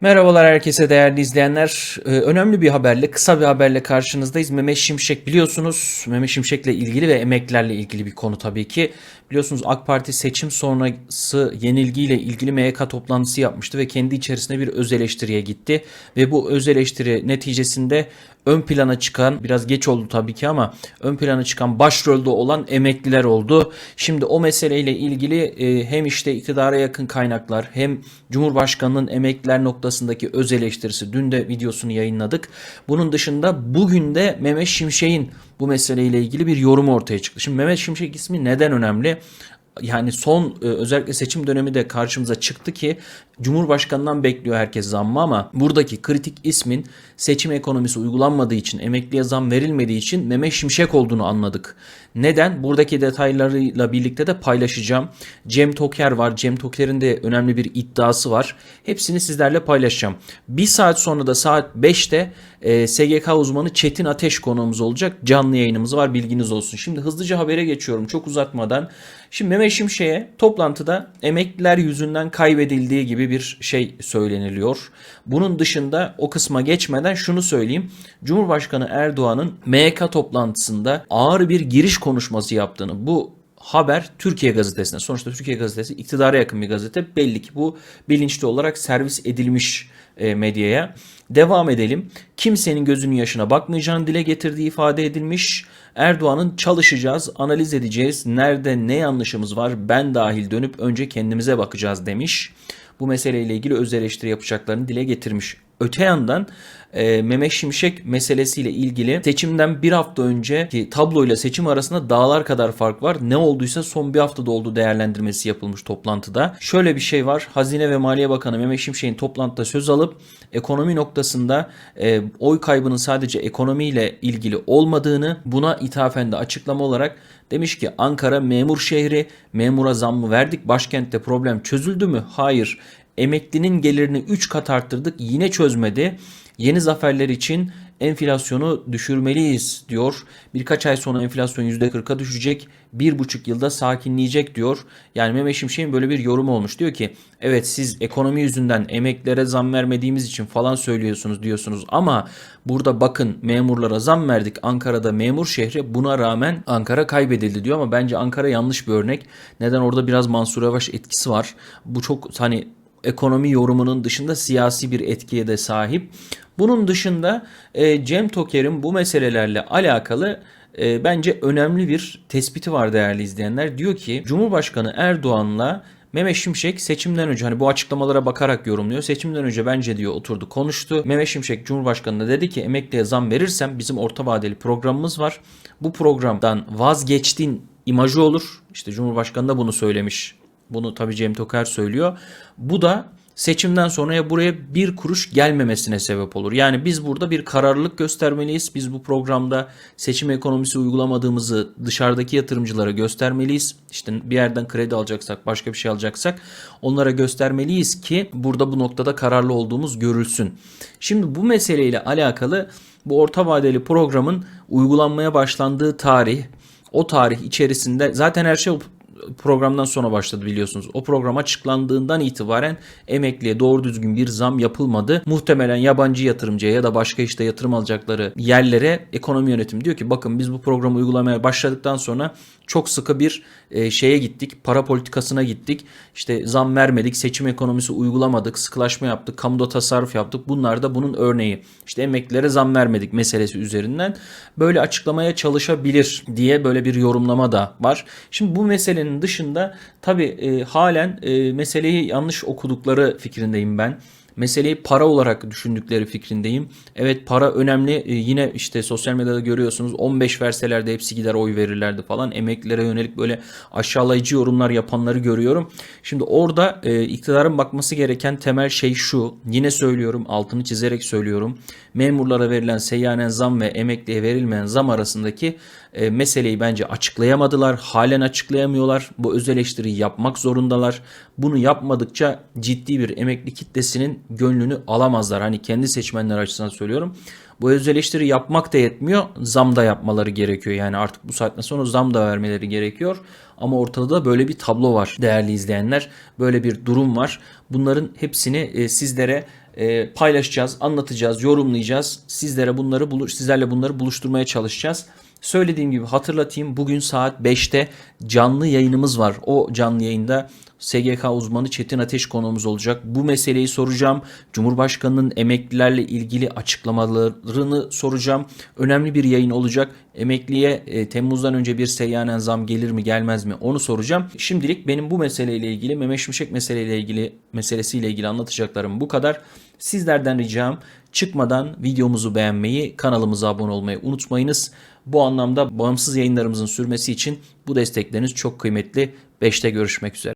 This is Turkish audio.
Merhabalar herkese değerli izleyenler. Ee, önemli bir haberle, kısa bir haberle karşınızdayız. Mehmet Şimşek biliyorsunuz. Mehmet Şimşek'le ilgili ve emeklerle ilgili bir konu tabii ki. Biliyorsunuz AK Parti seçim sonrası yenilgiyle ilgili MYK toplantısı yapmıştı ve kendi içerisinde bir öz eleştiriye gitti. Ve bu öz eleştiri neticesinde ön plana çıkan, biraz geç oldu tabii ki ama ön plana çıkan başrolde olan emekliler oldu. Şimdi o meseleyle ilgili e, hem işte iktidara yakın kaynaklar hem Cumhurbaşkanı'nın emekliler noktasındaki öz eleştirisi dün de videosunu yayınladık. Bunun dışında bugün de Mehmet Şimşek'in bu meseleyle ilgili bir yorum ortaya çıktı. Şimdi Mehmet Şimşek ismi neden önemli? Yani son e, özellikle seçim dönemi de karşımıza çıktı ki Cumhurbaşkanından bekliyor herkes zammı ama buradaki kritik ismin seçim ekonomisi uygulanmadığı için, emekliye zam verilmediği için Mehmet Şimşek olduğunu anladık. Neden? Buradaki detaylarıyla birlikte de paylaşacağım. Cem Toker var. Cem Toker'in de önemli bir iddiası var. Hepsini sizlerle paylaşacağım. Bir saat sonra da saat 5'te e, SGK uzmanı Çetin Ateş konuğumuz olacak. Canlı yayınımız var bilginiz olsun. Şimdi hızlıca habere geçiyorum çok uzatmadan. Şimdi Mehmet Şimşek'e toplantıda emekliler yüzünden kaybedildiği gibi bir şey söyleniliyor. Bunun dışında o kısma geçmeden şunu söyleyeyim. Cumhurbaşkanı Erdoğan'ın MYK toplantısında ağır bir giriş konuşması yaptığını bu haber Türkiye gazetesine sonuçta Türkiye gazetesi iktidara yakın bir gazete belli ki bu bilinçli olarak servis edilmiş e, medyaya. Devam edelim. Kimsenin gözünün yaşına bakmayacağını dile getirdiği ifade edilmiş. Erdoğan'ın çalışacağız, analiz edeceğiz. Nerede ne yanlışımız var ben dahil dönüp önce kendimize bakacağız demiş. Bu meseleyle ilgili öz eleştiri yapacaklarını dile getirmiş. Öte yandan e, Mehmet Şimşek meselesiyle ilgili seçimden bir hafta önceki tabloyla seçim arasında dağlar kadar fark var. Ne olduysa son bir haftada oldu değerlendirmesi yapılmış toplantıda. Şöyle bir şey var. Hazine ve Maliye Bakanı Mehmet Şimşek'in toplantıda söz alıp ekonomi noktasında e, oy kaybının sadece ekonomiyle ilgili olmadığını buna ithafen de açıklama olarak demiş ki Ankara memur şehri memura zammı verdik başkentte problem çözüldü mü? Hayır emeklinin gelirini 3 kat arttırdık yine çözmedi. Yeni zaferler için enflasyonu düşürmeliyiz diyor. Birkaç ay sonra enflasyon %40'a düşecek. Bir buçuk yılda sakinleyecek diyor. Yani Mehmet Şimşek'in böyle bir yorumu olmuş. Diyor ki evet siz ekonomi yüzünden emeklere zam vermediğimiz için falan söylüyorsunuz diyorsunuz. Ama burada bakın memurlara zam verdik. Ankara'da memur şehri buna rağmen Ankara kaybedildi diyor. Ama bence Ankara yanlış bir örnek. Neden orada biraz Mansur Yavaş etkisi var. Bu çok hani ekonomi yorumunun dışında siyasi bir etkiye de sahip. Bunun dışında e, Cem Toker'in bu meselelerle alakalı e, bence önemli bir tespiti var değerli izleyenler. Diyor ki Cumhurbaşkanı Erdoğan'la Mehmet Şimşek seçimden önce hani bu açıklamalara bakarak yorumluyor. Seçimden önce bence diyor oturdu konuştu. Mehmet Şimşek Cumhurbaşkanı'na dedi ki emekliye zam verirsem bizim orta vadeli programımız var. Bu programdan vazgeçtiğin imajı olur. İşte Cumhurbaşkanı da bunu söylemiş bunu tabii Cem Toker söylüyor. Bu da seçimden sonraya buraya bir kuruş gelmemesine sebep olur. Yani biz burada bir kararlılık göstermeliyiz. Biz bu programda seçim ekonomisi uygulamadığımızı dışarıdaki yatırımcılara göstermeliyiz. İşte bir yerden kredi alacaksak, başka bir şey alacaksak onlara göstermeliyiz ki burada bu noktada kararlı olduğumuz görülsün. Şimdi bu meseleyle alakalı bu orta vadeli programın uygulanmaya başlandığı tarih, o tarih içerisinde zaten her şey programdan sonra başladı biliyorsunuz. O program açıklandığından itibaren emekliye doğru düzgün bir zam yapılmadı. Muhtemelen yabancı yatırımcıya ya da başka işte yatırım alacakları yerlere ekonomi yönetim diyor ki bakın biz bu programı uygulamaya başladıktan sonra çok sıkı bir e, şeye gittik. Para politikasına gittik. İşte zam vermedik, seçim ekonomisi uygulamadık, sıkılaşma yaptık, kamuda tasarruf yaptık. Bunlar da bunun örneği. İşte emeklilere zam vermedik meselesi üzerinden böyle açıklamaya çalışabilir diye böyle bir yorumlama da var. Şimdi bu meselenin dışında tabii e, halen e, meseleyi yanlış okudukları fikrindeyim ben meseleyi para olarak düşündükleri fikrindeyim. Evet para önemli. Ee, yine işte sosyal medyada görüyorsunuz 15 verseler de hepsi gider oy verirlerdi falan. Emeklilere yönelik böyle aşağılayıcı yorumlar yapanları görüyorum. Şimdi orada e, iktidarın bakması gereken temel şey şu. Yine söylüyorum altını çizerek söylüyorum. Memurlara verilen seyyanen zam ve emekliye verilmeyen zam arasındaki e, meseleyi bence açıklayamadılar. Halen açıklayamıyorlar. Bu öz eleştiriyi yapmak zorundalar. Bunu yapmadıkça ciddi bir emekli kitlesinin gönlünü alamazlar. Hani kendi seçmenler açısından söylüyorum. Bu öz eleştiri yapmak da yetmiyor. Zam da yapmaları gerekiyor. Yani artık bu saatten sonra zam da vermeleri gerekiyor. Ama ortada böyle bir tablo var değerli izleyenler. Böyle bir durum var. Bunların hepsini e, sizlere e, paylaşacağız, anlatacağız, yorumlayacağız. Sizlere bunları bulu- sizlerle bunları buluşturmaya çalışacağız. Söylediğim gibi hatırlatayım bugün saat 5'te canlı yayınımız var. O canlı yayında SGK uzmanı Çetin Ateş konuğumuz olacak. Bu meseleyi soracağım. Cumhurbaşkanının emeklilerle ilgili açıklamalarını soracağım. Önemli bir yayın olacak. Emekliye e, Temmuz'dan önce bir seyyanen zam gelir mi gelmez mi onu soracağım. Şimdilik benim bu meseleyle ilgili Mehmet Şimşek meseleyle ilgili meselesiyle ilgili anlatacaklarım bu kadar. Sizlerden ricam çıkmadan videomuzu beğenmeyi, kanalımıza abone olmayı unutmayınız. Bu anlamda bağımsız yayınlarımızın sürmesi için bu destekleriniz çok kıymetli. 5'te görüşmek üzere.